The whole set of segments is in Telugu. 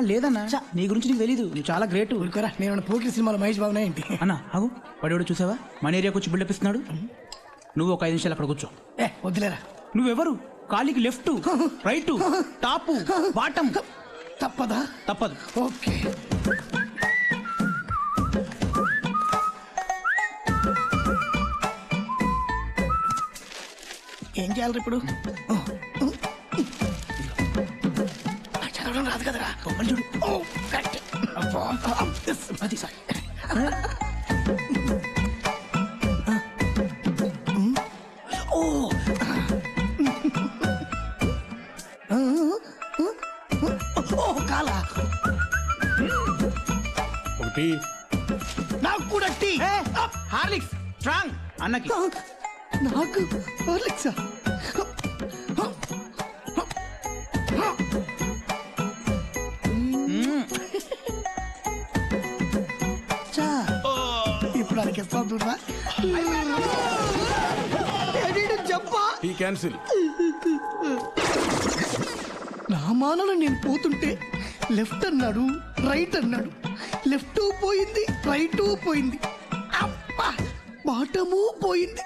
లేదన్నా. నీ గురించి నీకు తెలీదు. నువ్వు చాలా గ్రేట్ ఊరుకోరా. నేను పోకిరి సినిమాలో మహేష్ బాబునా ఏంటి? అన్న ఆగు. వాడు చూసావా? మన ఏరియాకి వచ్చి బిల్డప్ ఇస్తున్నాడు. నువ్వు ఒక ఐదు నిమిషాలు అక్కడ కూర్చో. ఏ వదిలేరా నువ్వెవరు? కాలికి లెఫ్ట్ రైట్ టాప్ బాటం తప్పదా? తప్పదు. ఓకే. ఏం చేయాలి ఇప్పుడు? చదవడం రాదు కదరా. బొమ్మలు చూడు. ఓ, కరెక్ట్. అది సారీ. ఓ. ఓ కాలా. ఒకటి. నాకు కూడా టీ. హార్లిక్స్ స్ట్రాంగ్ అన్నకి. నాకు హార్లిక్సా? జబ్బా టీ క్యాన్సిల్ నా మానలో నేను పోతుంటే లెఫ్ట్ అన్నాడు రైట్ అన్నాడు. లెఫ్ట్ పోయింది రైట్ పోయింది. అబ్బా బాటము పోయింది.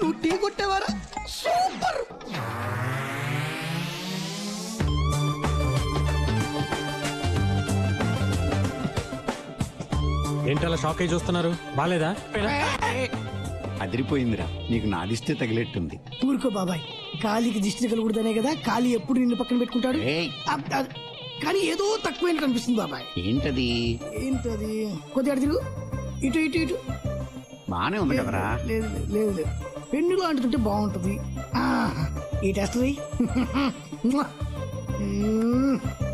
నువ్వు టీ కొట్టేవారా? ఏంటలా షాక్ అయి చూస్తున్నారు? బాలేదా? అదిరిపోయిందిరా. నీకు నాదిస్తే తగిలేట్టుంది. ఊరుకో బాబాయ్. కాలికి దిష్టి కలుగుడదనే కదా కాలి ఎప్పుడు నిన్ను పక్కన పెట్టుకుంటాడు. అబ్- కానీ ఏదో తక్కువైన కనిపిస్తుంది బాబాయ్. ఏంటది? ఏంటది? కొద్దిగా అటు తిరుగు. ఇటు ఇటు ఇటు. బానే ఉంది కదరా. లేదు లేదు, లేదు. లేదు పెన్నులో అంటుతుంటే బాగుంటుంది. ఆ, ఈ టెస్ట్.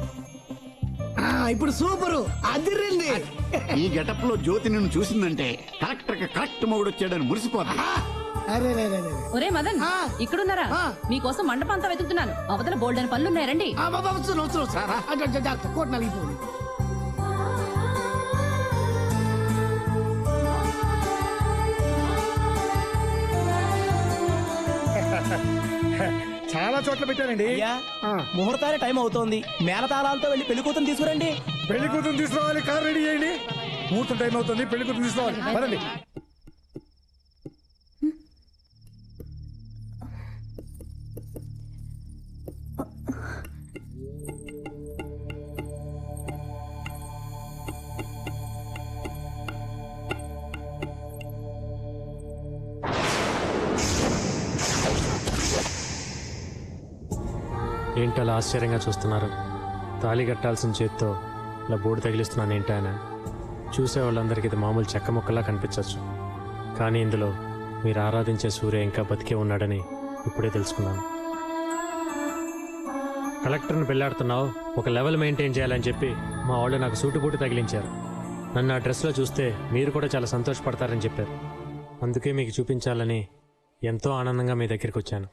ఆ, ఇప్పుడు సూపరు. అదిరింది. ఈ గెటప్లో జ్యోతి నిన్ను చూసిందంటే కరెక్టర్ కరెక్ట్ మొగుడు వచ్చాడని మురిసిపోద్ది. ఆ, అరే రే రే రే. ఒరే మదన్ ఆ. ఇక్కడున్నారా? ఆ. మీకోసం మండపం అంతా వెతుకుతున్నాను. అవతల బోల్డెన్ పనులు ఉన్నాయండి ఆ, బాబా వస్తున్నాను జాగ్రత్త కోట్ నలిగిపోయింది చాలా చోట్ల పెట్టారండి. అయ్యా ముహూర్తానికి టైం అవుతోంది. మేళతాళాలతో వెళ్ళి పెళ్ళి కూతురు తీసుకురండి. పెళ్ళి కూతురు తీసుకురావాలి కార్ రెడీ చేయండి. ముహూర్తం టైం అవుతుంది పెళ్ళి కూతురు తీసుకురావాలి. పదండి. ఏంటలా ఆశ్చర్యంగా చూస్తున్నారు. తాళి కట్టాల్సిన చేత్తో ఇలా బోర్డు తగిలిస్తున్నాను ఏంటైనా చూసే వాళ్ళందరికీ ఇది మామూలు చెక్క ముక్కలా కనిపించవచ్చు కానీ ఇందులో మీరు ఆరాధించే సూర్య ఇంకా బతికే ఉన్నాడని ఇప్పుడే తెలుసుకున్నాను. కలెక్టర్ని పెళ్ళాడుతున్నావు ఒక లెవెల్ మెయింటైన్ చేయాలని చెప్పి మా వాళ్ళు నాకు సూటు బూటు తగిలించారు. నన్ను ఆ డ్రెస్లో చూస్తే మీరు కూడా చాలా సంతోషపడతారని చెప్పారు. అందుకే మీకు చూపించాలని ఎంతో ఆనందంగా మీ దగ్గరికి వచ్చాను.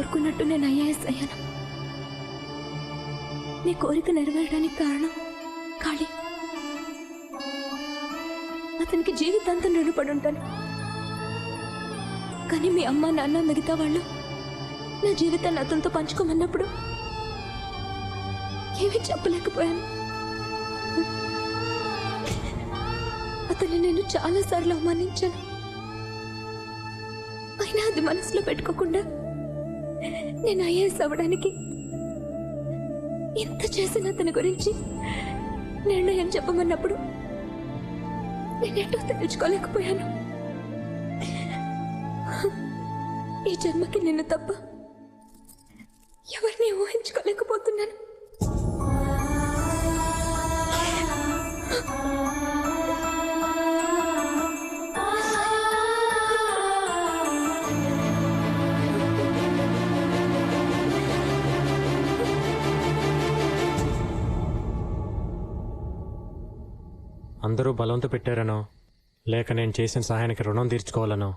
కోరుకున్నట్టు నేను ఐఏఎస్ అయ్యాను. నీ కోరిక నెరవేరడానికి కారణం ఖాళీ. అతనికి జీవితాంతం రుణపడి ఉంటాను. కానీ మీ అమ్మ నాన్న మిగతా వాళ్ళు నా జీవితాన్ని అతనితో పంచుకోమన్నప్పుడు ఏమీ చెప్పలేకపోయాను. అతన్ని నేను చాలాసార్లు అవమానించాను. అయినా అది మనసులో పెట్టుకోకుండా నేను ఐఏఎస్ అవ్వడానికి ఇంత చేసిన అతని గురించి నిర్ణయం చెప్పమన్నప్పుడు నేనేంటో తెలుసుకోలేకపోయాను. ఈ జన్మకి నిన్ను తప్ప ఎవరిని ఊహించుకోలేకపోతున్నాను. అందరూ బలవంత పెట్టారనో లేక నేను చేసిన సహాయానికి రుణం తీర్చుకోవాలనో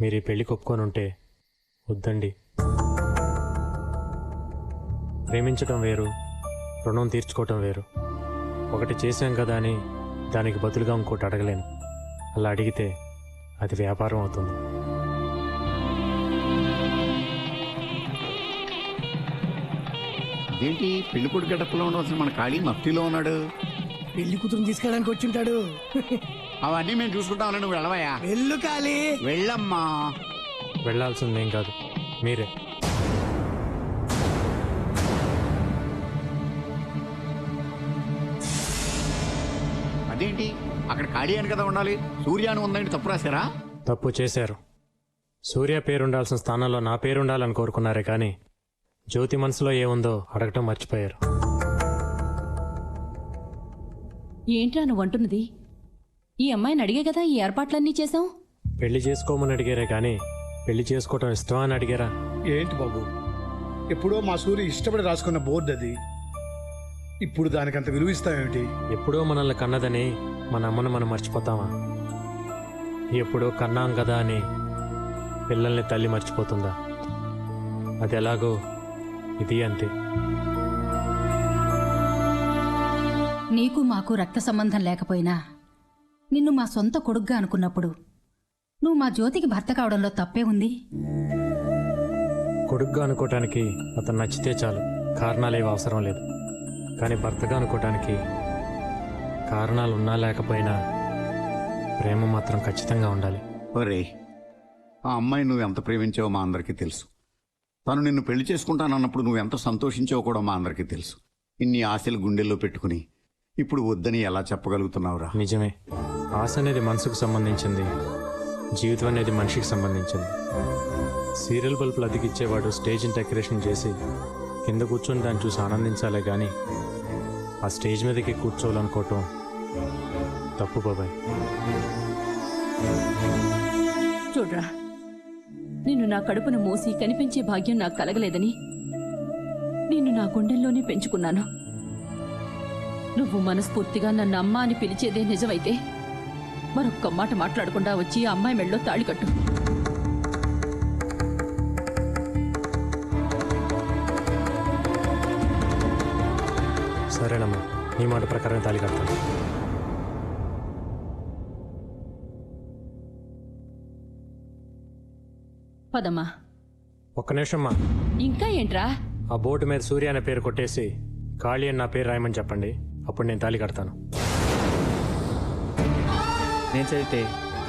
మీరు ఈ పెళ్ళికి ఒప్పుకొని ఉంటే వద్దండి. ప్రేమించడం వేరు రుణం తీర్చుకోవటం వేరు. ఒకటి చేశాం కదా అని దానికి బదులుగా ఇంకోటి అడగలేను. అలా అడిగితే అది వ్యాపారం అవుతుంది. ఏంటి పెళ్ళి కొడుకు గడపలో ఉండవలసిన మన ఖాళీ మఫ్టీలో ఉన్నాడు? పెళ్ళి కూతురు తీసుకెళ్ళడానికి వచ్చింటాడు. అవన్నీ మేము చూసుకుంటామని నువ్వు వెళ్ళవయ్యా. వెళ్ళు కాలి. వెళ్ళమ్మా. వెళ్ళాల్సిందేం కాదు. మీరే. అదేంటి? అక్కడ ఖాళీ అని కదా ఉండాలి. సూర్యాను ఉందండి. తప్పు రాశారా? తప్పు చేశారు. సూర్య పేరుండాల్సిన స్థానంలో నా పేరుండాలని కోరుకున్నారే కానీ జ్యోతి మనసులో ఏముందో అడగటం మర్చిపోయారు. ఏంట్రా నువ్వు అంటున్నది? ఈ అమ్మాయిని అడిగే కదా ఈ ఏర్పాట్లన్నీ చేసాం పెళ్ళి చేసుకోమని అడిగారే కానీ పెళ్ళి చేసుకోవటం ఇష్టమా అని అడిగారా? ఏంటి బాబు? ఎప్పుడో మా సూర్య ఇష్టపడి రాసుకున్న బోర్డు అది. ఇప్పుడు దానికి అంత విలువ ఇస్తామేమిటి ఎప్పుడో మనల్ని కన్నదని మన అమ్మను మనం మర్చిపోతామా? ఎప్పుడో కన్నాం కదా అని పిల్లల్ని తల్లి మర్చిపోతుందా? అది ఎలాగో ఇది అంతే. నీకు మాకు రక్త సంబంధం లేకపోయినా నిన్ను మా సొంత కొడుగ్గా అనుకున్నప్పుడు నువ్వు మా జ్యోతికి భర్త కావడంలో తప్పే ఉంది? కొడుగ్గా అనుకోవటానికి అతను నచ్చితే చాలు. కారణాలేవి అవసరం లేదు. కానీ భర్తగా అనుకోవటానికి కారణాలు ఉన్నా లేకపోయినా ప్రేమ మాత్రం ఖచ్చితంగా ఉండాలి. ఒరే ఆ అమ్మాయి నువ్వు ఎంత ప్రేమించావో మా అందరికీ తెలుసు. తను నిన్ను పెళ్ళి చేసుకుంటానన్నప్పుడు నువ్వు ఎంత సంతోషించావో కూడా మా అందరికీ తెలుసు. ఇన్ని ఆశలు గుండెల్లో పెట్టుకుని ఇప్పుడు వద్దని ఎలా చెప్పగలుగుతున్నావురా? నిజమే. ఆశ అనేది మనసుకు సంబంధించింది. జీవితం అనేది మనిషికి సంబంధించింది. సీరియల్ బల్బులు అతికిచ్చేవాడు స్టేజ్ని డెకరేషన్ చేసి కింద కూర్చొని దాన్ని చూసి ఆనందించాలే కానీ ఆ స్టేజ్ మీదకి కూర్చోవాలనుకోవటం తప్పు బాబాయ్. చూడ్రా నిన్ను నా కడుపును మోసి కనిపించే భాగ్యం నాకు కలగలేదని నిన్ను నా గుండెల్లోనే పెంచుకున్నాను. నువ్వు మనస్ఫూర్తిగా నన్ను అమ్మ అని పిలిచేదే నిజమైతే మరొక్క మాట మాట్లాడకుండా వచ్చి ఆ అమ్మాయి మెళ్ళో తాళి కట్టు. సరేనమ్మా నీ మాట ప్రకారం తాళి కడతాను. పదమ్మా. ఒక్క నిమిషమ్మా. ఇంకా ఏంట్రా? ఆ బోర్డు మీద సూర్య అనే పేరు కొట్టేసి ఖాళీ అని నా పేరు రాయమని చెప్పండి. అప్పుడు నేను తాళి కడతాను. నేను చదివితే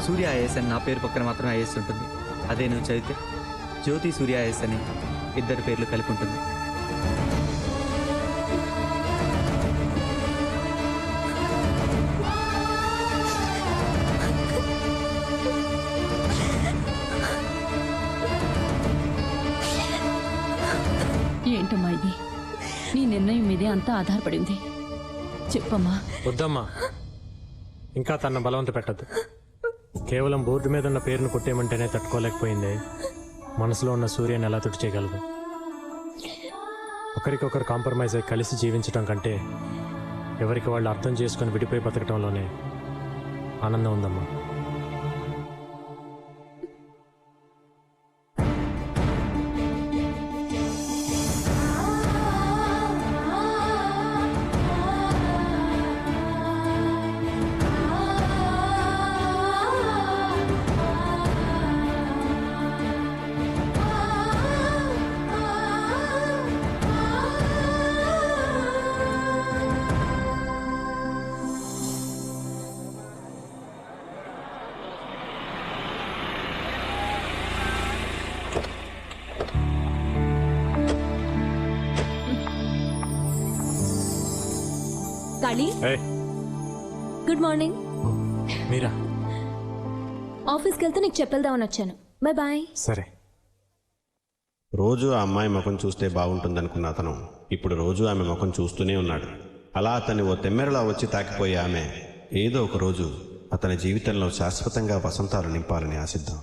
సూర్య ఐఎస్ అని నా పేరు పక్కన మాత్రం ఐఎస్ ఉంటుంది. అదే నువ్వు చదివితే జ్యోతి సూర్య ఐఎస్ అని ఇద్దరి పేర్లు కలిపి ఉంటుంది. ఏంటమ్మా ఇది? నీ నిర్ణయం మీదే అంతా ఆధారపడింది చెప్పమ్మా. వద్దమ్మా. ఇంకా తన బలవంత పెట్టద్దు. కేవలం బోర్డు మీద ఉన్న పేరును కొట్టేయమంటేనే తట్టుకోలేకపోయింది. మనసులో ఉన్న సూర్యని ఎలా తుడి చేయగలదు? ఒకరికొకరు కాంప్రమైజ్ అయి కలిసి జీవించడం కంటే ఎవరికి వాళ్ళు అర్థం చేసుకొని విడిపోయి బతకడంలోనే ఆనందం ఉందమ్మా. గుడ్ మార్నింగ్ మీరా? ఆఫీస్కి వెళ్తే నీకు చెప్పేద్దామని వచ్చాను. బాయ్ బాయ్ సరే. రోజు ఆ అమ్మాయి ముఖం చూస్తే బాగుంటుందనుకున్న అతను ఇప్పుడు రోజు ఆమె ముఖం చూస్తూనే ఉన్నాడు. అలా అతన్ని ఓ తెమ్మెరలా వచ్చి తాకిపోయే ఆమె ఏదో ఒక రోజు అతని జీవితంలో శాశ్వతంగా వసంతాలు నింపాలని ఆశిద్దాం.